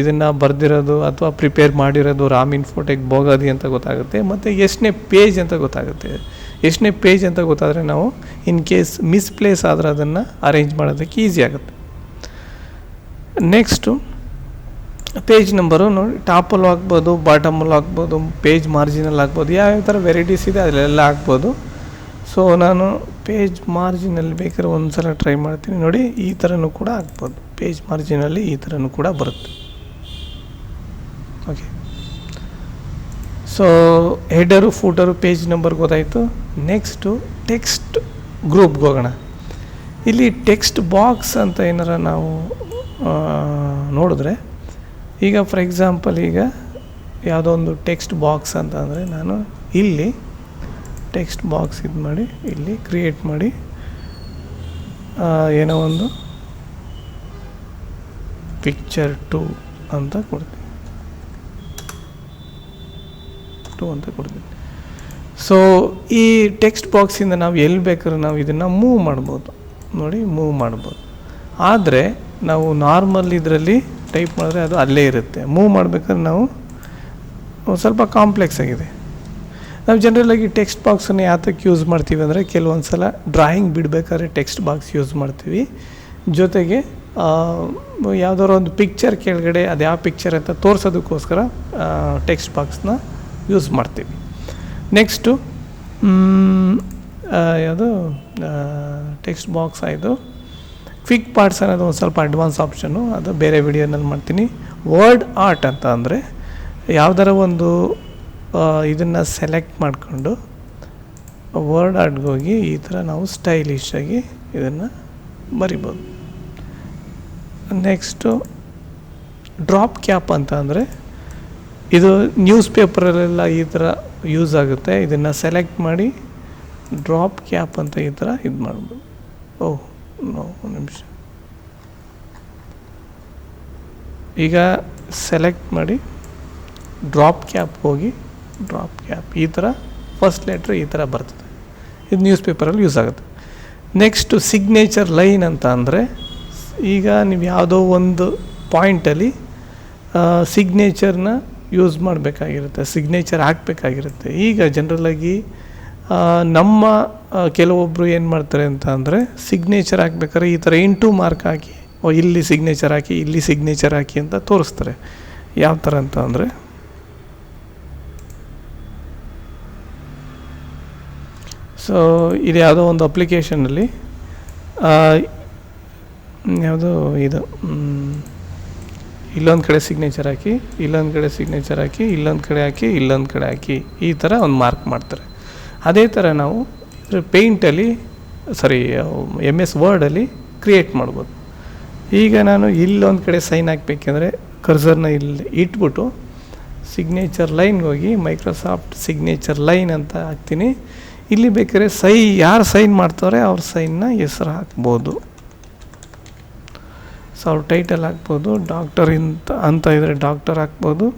ಇದನ್ನು ಬರೆದಿರೋದು ಅಥವಾ ಪ್ರಿಪೇರ್ ಮಾಡಿರೋದು ರಾಮ್ ಇನ್ಫೋಟೆಕ್ ಬೋಗಾದಿ ಅಂತ ಗೊತ್ತಾಗುತ್ತೆ. ಮತ್ತು ಎಷ್ಟನೇ ಪೇಜ್ ಅಂತ ಗೊತ್ತಾಗುತ್ತೆ. ಎಷ್ಟನೇ ಪೇಜ್ ಅಂತ ಗೊತ್ತಾದರೆ ನಾವು ಇನ್ ಕೇಸ್ ಮಿಸ್ಪ್ಲೇಸ್ ಆದರೆ ಅದನ್ನು ಅರೇಂಜ್ ಮಾಡೋದಕ್ಕೆ ಈಸಿ ಆಗುತ್ತೆ. ನೆಕ್ಸ್ಟು ಪೇಜ್ ನಂಬರು ನೋಡಿ ಟಾಪಲ್ಲೂ ಹಾಕ್ಬೋದು ಬಾಟಮಲ್ಲೂ ಹಾಕ್ಬೋದು, ಪೇಜ್ ಮಾರ್ಜಿನಲ್ಲಿ ಹಾಕ್ಬೋದು, ಯಾವ್ಯಾವ ಥರ ವೆರೈಟೀಸ್ ಇದೆ ಅದರಲ್ಲೆಲ್ಲ ಹಾಕ್ಬೋದು. ಸೊ ನಾನು ಪೇಜ್ ಮಾರ್ಜಿನಲ್ಲಿ ಬೇಕಾದ್ರೆ ಒಂದು ಸಲ ಟ್ರೈ ಮಾಡ್ತೀನಿ ನೋಡಿ, ಈ ಥರನೂ ಕೂಡ ಹಾಕ್ಬೋದು. ಪೇಜ್ ಮಾರ್ಜಿನಲ್ಲಿ ಈ ಥರನೂ ಕೂಡ ಬರುತ್ತೆ. Okay so header, footer, page number ಗೊತ್ತಾಯಿತು. ನೆಕ್ಸ್ಟು ಟೆಕ್ಸ್ಟ್ ಗ್ರೂಪ್ಗೆ ಹೋಗೋಣ. ಇಲ್ಲಿ ಟೆಕ್ಸ್ಟ್ ಬಾಕ್ಸ್ ಅಂತ ಏನಾರ ನಾವು ನೋಡಿದ್ರೆ ಈಗ ಫಾರ್ ಎಕ್ಸಾಂಪಲ್ ಈಗ ಯಾವುದೋ ಒಂದು ಟೆಕ್ಸ್ಟ್ ಬಾಕ್ಸ್ ಅಂತ ಅಂದರೆ ನಾನು ಇಲ್ಲಿ ಟೆಕ್ಸ್ಟ್ ಬಾಕ್ಸ್ ಇದು ಮಾಡಿ ಇಲ್ಲಿ ಕ್ರಿಯೇಟ್ ಮಾಡಿ ಏನೋ ಒಂದು ಪಿಕ್ಚರ್ ಟು ಅಂತ ಕೊಡ್ತೀನಿ. ಟು ಅಂತ ಕೊಡ್ತೀನಿ. ಸೊ ಈ ಟೆಕ್ಸ್ಟ್ ಬಾಕ್ಸಿಂದ ನಾವು ಎಲ್ಲಿ ಬೇಕಾದ್ರೂ ನಾವು ಇದನ್ನು ಮೂವ್ ಮಾಡ್ಬೋದು. ನೋಡಿ ಮೂವ್ ಮಾಡ್ಬೋದು. ಆದರೆ ನಾವು ನಾರ್ಮಲ್ ಇದರಲ್ಲಿ ಟೈಪ್ ಮಾಡಿದ್ರೆ ಅದು ಅಲ್ಲೇ ಇರುತ್ತೆ. ಮೂವ್ ಮಾಡಬೇಕಾದ್ರೆ ನಾವು ಸ್ವಲ್ಪ ಕಾಂಪ್ಲೆಕ್ಸ್ ಆಗಿದೆ. ನಾವು ಜನರಲಾಗಿ ಟೆಕ್ಸ್ಟ್ ಬಾಕ್ಸನ್ನು ಯಾತಕ್ಕೆ ಯೂಸ್ ಮಾಡ್ತೀವಿ ಅಂದರೆ ಕೆಲವೊಂದು ಸಲ ಡ್ರಾಯಿಂಗ್ ಬಿಡಬೇಕಾದ್ರೆ ಟೆಕ್ಸ್ಟ್ ಬಾಕ್ಸ್ ಯೂಸ್ ಮಾಡ್ತೀವಿ. ಜೊತೆಗೆ ಯಾವುದಾದ್ರು ಒಂದು ಪಿಕ್ಚರ್ ಕೆಳಗಡೆ ಅದು ಯಾವ ಪಿಕ್ಚರ್ ಅಂತ ತೋರಿಸೋದಕ್ಕೋಸ್ಕರ ಟೆಕ್ಸ್ಟ್ ಬಾಕ್ಸ್ನ ಯೂಸ್ ಮಾಡ್ತೀವಿ. ನೆಕ್ಸ್ಟು ಯಾವುದು ಟೆಕ್ಸ್ಟ್ ಬಾಕ್ಸ್ ಆಯಿತು ಕ್ವಿಕ್ ಪಾರ್ಟ್ಸ್ ಅನ್ನೋದು ಒಂದು ಸ್ವಲ್ಪ ಅಡ್ವಾನ್ಸ್ ಆಪ್ಷನ್ನು ಅದು ಬೇರೆ ವಿಡಿಯೋನಲ್ಲಿ ಮಾಡ್ತೀನಿ. ವರ್ಡ್ ಆರ್ಟ್ ಅಂತ ಅಂದರೆ ಯಾವ್ದಾರ ಒಂದು ಇದನ್ನು ಸೆಲೆಕ್ಟ್ ಮಾಡಿಕೊಂಡು ವರ್ಡ್ ಆರ್ಟ್ಗೆ ಹೋಗಿ ಈ ಥರ ನಾವು ಸ್ಟೈಲಿಶಾಗಿ ಇದನ್ನು ಬರಿಬೋದು. ನೆಕ್ಸ್ಟು ಡ್ರಾಪ್ ಕ್ಯಾಪ್ ಅಂತ ಅಂದರೆ ಇದು ನ್ಯೂಸ್ ಪೇಪರಲ್ಲೆಲ್ಲ ಈ ಥರ ಯೂಸ್ ಆಗುತ್ತೆ. ಇದನ್ನು ಸೆಲೆಕ್ಟ್ ಮಾಡಿ ಡ್ರಾಪ್ ಕ್ಯಾಪ್ ಅಂತ ಈ ಥರ ಇದು ಮಾಡ್ಬೋದು. ಓಹ್ ನಿಮಿಷ. ಈಗ ಸೆಲೆಕ್ಟ್ ಮಾಡಿ ಡ್ರಾಪ್ ಕ್ಯಾಪ್ ಹೋಗಿ ಡ್ರಾಪ್ ಕ್ಯಾಪ್ ಈ ಥರ ಫಸ್ಟ್ ಲೆಟ್ರ್ ಈ ಥರ ಬರ್ತದೆ. ಇದು ನ್ಯೂಸ್ ಪೇಪರಲ್ಲಿ ಯೂಸ್ ಆಗುತ್ತೆ. ನೆಕ್ಸ್ಟು ಸಿಗ್ನೇಚರ್ ಲೈನ್ ಅಂತ ಅಂದರೆ, ಈಗ ನೀವು ಯಾವುದೋ ಒಂದು ಪಾಯಿಂಟಲ್ಲಿ ಸಿಗ್ನೇಚರ್ನ ಯೂಸ್ ಮಾಡಬೇಕಾಗಿರುತ್ತೆ ಸಿಗ್ನೇಚರ್ ಹಾಕಬೇಕಾಗಿರುತ್ತೆ. ಈಗ ಜನರಲಾಗಿ ನಮ್ಮ ಕೆಲವೊಬ್ಬರು ಏನು ಮಾಡ್ತಾರೆ ಅಂತ ಅಂದರೆ ಸಿಗ್ನೇಚರ್ ಹಾಕ್ಬೇಕಾದ್ರೆ ಈ ಥರ ಇಂಟು ಮಾರ್ಕ್ ಹಾಕಿ, ಓ, ಇಲ್ಲಿ ಸಿಗ್ನೇಚರ್ ಹಾಕಿ, ಇಲ್ಲಿ ಸಿಗ್ನೇಚರ್ ಹಾಕಿ ಅಂತ ತೋರಿಸ್ತಾರೆ. ಯಾವ ಥರ ಅಂತ ಅಂದರೆ ಸೊ ಇದು ಯಾವುದೋ ಒಂದು ಅಪ್ಲಿಕೇಶನಲ್ಲಿ ಯಾವುದೋ ಇದು ಇಲ್ಲೊಂದು ಕಡೆ ಸಿಗ್ನೇಚರ್ ಹಾಕಿ, ಇಲ್ಲೊಂದು ಕಡೆ ಸಿಗ್ನೇಚರ್ ಹಾಕಿ, ಇಲ್ಲೊಂದು ಕಡೆ ಹಾಕಿ, ಇಲ್ಲೊಂದು ಕಡೆ ಹಾಕಿ, ಈ ಥರ ಒಂದು ಮಾರ್ಕ್ ಮಾಡ್ತಾರೆ. ಅದೇ ಥರ ನಾವು ಪೇಂಟಲ್ಲಿ ಸಾರಿ ಎಂ ಎಸ್ ವರ್ಡಲ್ಲಿ ಕ್ರಿಯೇಟ್ ಮಾಡ್ಬೋದು. ಈಗ ನಾನು ಇಲ್ಲೊಂದು ಕಡೆ ಸೈನ್ ಹಾಕಬೇಕೆಂದ್ರೆ ಕರ್ಸರ್ನ ಇಲ್ಲಿ ಇಟ್ಬಿಟ್ಟು ಸಿಗ್ನೇಚರ್ ಲೈನ್ಗೆ ಹೋಗಿ ಮೈಕ್ರೋಸಾಫ್ಟ್ ಸಿಗ್ನೇಚರ್ ಲೈನ್ ಅಂತ ಹಾಕ್ತೀನಿ. ಇಲ್ಲಿ ಬೇಕಾದ್ರೆ ಸೈ ಯಾರು ಸೈನ್ ಮಾಡ್ತಾರೆ ಅವ್ರ ಸೈನ್ನ ಹೆಸರು ಹಾಕ್ಬೋದು. ಸೊ ಅವ್ರ ಟೈಟಲ್ ಹಾಕ್ಬೋದು ಡಾಕ್ಟರ್ ಇಂತ, ಅಂತ ಇದ್ದರೆ ಡಾಕ್ಟರ್ ಹಾಕ್ಬೋದು.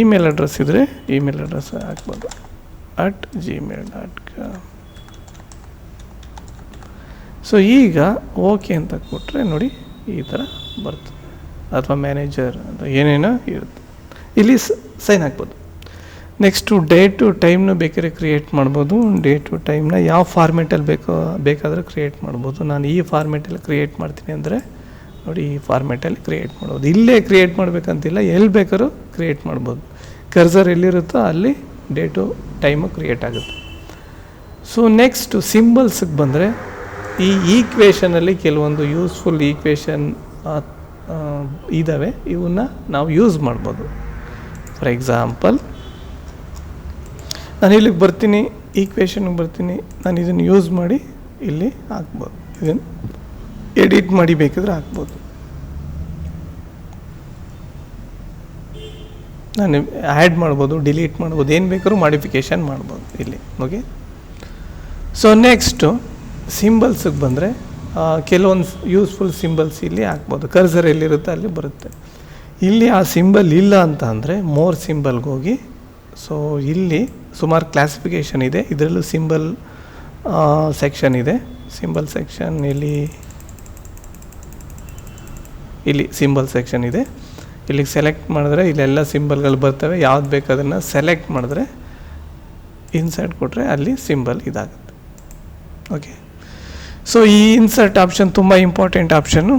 ಇಮೇಲ್ ಅಡ್ರೆಸ್ ಇದ್ದರೆ ಇಮೇಲ್ ಅಡ್ರೆಸ್ ಹಾಕ್ಬೋದು. At Gmail dot com so ಈಗ ಓಕೆ ಅಂತ ಕೊಟ್ಟರೆ ನೋಡಿ ಈ ಥರ ಬರ್ತದೆ. ಅಥವಾ ಮ್ಯಾನೇಜರ್ ಅಂತ ಏನೇನೋ ಇರುತ್ತೆ. ಇಲ್ಲಿ ಸೈನ್ ಹಾಕ್ಬೋದು. ನೆಕ್ಸ್ಟು ಡೇ ಟು ಟೈಮ್ನು ಬೇಕಾದ್ರೆ ಕ್ರಿಯೇಟ್ ಮಾಡ್ಬೋದು. ಡೇ ಟು ಟೈಮ್ನ ಯಾವ ಫಾರ್ಮೇಟಲ್ಲಿ ಬೇಕೋ, ಬೇಕಾದರೂ ಕ್ರಿಯೇಟ್ ಮಾಡ್ಬೋದು. ನಾನು ಈ ಫಾರ್ಮೆಟಲ್ಲಿ ಕ್ರಿಯೇಟ್ ಮಾಡ್ತೀನಿ ಅಂದರೆ ನೋಡಿ ಈ ಫಾರ್ಮೇಟಲ್ಲಿ ಕ್ರಿಯೇಟ್ ಮಾಡ್ಬೋದು. ಇಲ್ಲೇ ಕ್ರಿಯೇಟ್ ಮಾಡಬೇಕಂತಿಲ್ಲ, ಎಲ್ಲಿ ಬೇಕಾದ್ರೂ ಕ್ರಿಯೇಟ್ ಮಾಡ್ಬೋದು. ಕರ್ಸರ್ ಎಲ್ಲಿರುತ್ತೋ ಅಲ್ಲಿ ಡೇಟು ಟೈಮು ಕ್ರಿಯೇಟ್ ಆಗುತ್ತೆ. ಸೊ ನೆಕ್ಸ್ಟು ಸಿಂಬಲ್ಸಿಗೆ ಬಂದರೆ ಈ ಈಕ್ವೇಷನಲ್ಲಿ ಕೆಲವೊಂದು ಯೂಸ್ಫುಲ್ ಈಕ್ವೇಷನ್ ಇದ್ದಾವೆ ಇವನ್ನ ನಾವು ಯೂಸ್ ಮಾಡ್ಬೋದು. ಫಾರ್ ಎಕ್ಸಾಂಪಲ್ ನಾನು ಇಲ್ಲಿಗೆ ಬರ್ತೀನಿ ಈಕ್ವೇಷನ್ಗೆ ಬರ್ತೀನಿ, ನಾನು ಇದನ್ನು ಯೂಸ್ ಮಾಡಿ ಇಲ್ಲಿ ಹಾಕ್ಬೋದು. ಇದನ್ನು ಎಡಿಟ್ ಮಾಡಿ ಬೇಕಿದ್ರೆ ಹಾಕ್ಬೋದು. ನಾನು ಆ್ಯಡ್ ಮಾಡ್ಬೋದು ಡಿಲೀಟ್ ಮಾಡ್ಬೋದು, ಏನು ಬೇಕಾದ್ರೂ ಮಾಡಿಫಿಕೇಷನ್ ಮಾಡ್ಬೋದು ಇಲ್ಲಿ ಓಕೆ ಸೊ ನೆಕ್ಸ್ಟು ಸಿಂಬಲ್ಸಿಗೆ ಬಂದರೆ ಕೆಲವೊಂದು ಯೂಸ್ಫುಲ್ ಸಿಂಬಲ್ಸ್ ಇಲ್ಲಿ ಹಾಕ್ಬೋದು. ಕರ್ಸರ್ ಎಲ್ಲಿರುತ್ತೆ ಅಲ್ಲಿ ಬರುತ್ತೆ. ಇಲ್ಲಿ ಆ ಸಿಂಬಲ್ ಇಲ್ಲ ಅಂತ ಅಂದರೆ ಮೋರ್ ಸಿಂಬಲ್ಗೆ ಹೋಗಿ ಸೊ ಇಲ್ಲಿ ಸುಮಾರು ಕ್ಲಾಸಿಫಿಕೇಷನ್ ಇದೆ. ಇದರಲ್ಲೂ ಸಿಂಬಲ್ ಸೆಕ್ಷನ್ ಇದೆ. ಸಿಂಬಲ್ ಸೆಕ್ಷನ್ ಇಲ್ಲಿ ಇಲ್ಲಿ ಸಿಂಬಲ್ ಸೆಕ್ಷನ್ ಇದೆ. ಇಲ್ಲಿಗೆ ಸೆಲೆಕ್ಟ್ ಮಾಡಿದ್ರೆ ಇಲ್ಲೆಲ್ಲ ಸಿಂಬಲ್ಗಳು ಬರ್ತವೆ. ಯಾವ್ದು ಬೇಕು ಅದನ್ನು ಸೆಲೆಕ್ಟ್ ಮಾಡಿದ್ರೆ ಇನ್ಸೈಡ್ ಕೊಟ್ಟರೆ ಅಲ್ಲಿ ಸಿಂಬಲ್ ಇದಾಗುತ್ತೆ. ಓಕೆ ಸೊ ಈ ಇನ್ಸರ್ಟ್ ಆಪ್ಷನ್ ತುಂಬ ಇಂಪಾರ್ಟೆಂಟ್ ಆಪ್ಷನ್ನು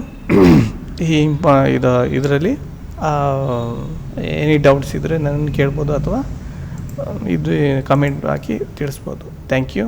ಈ ಇಂಪ ಇದು, ಇದರಲ್ಲಿ ಎನಿ ಡೌಟ್ಸ್ ಇದ್ದರೆ ನನ್ನ ಕೇಳ್ಬೋದು ಅಥವಾ ಇದು ಕಮೆಂಟ್ ಹಾಕಿ ತಿಳಿಸ್ಬೋದು. Thank you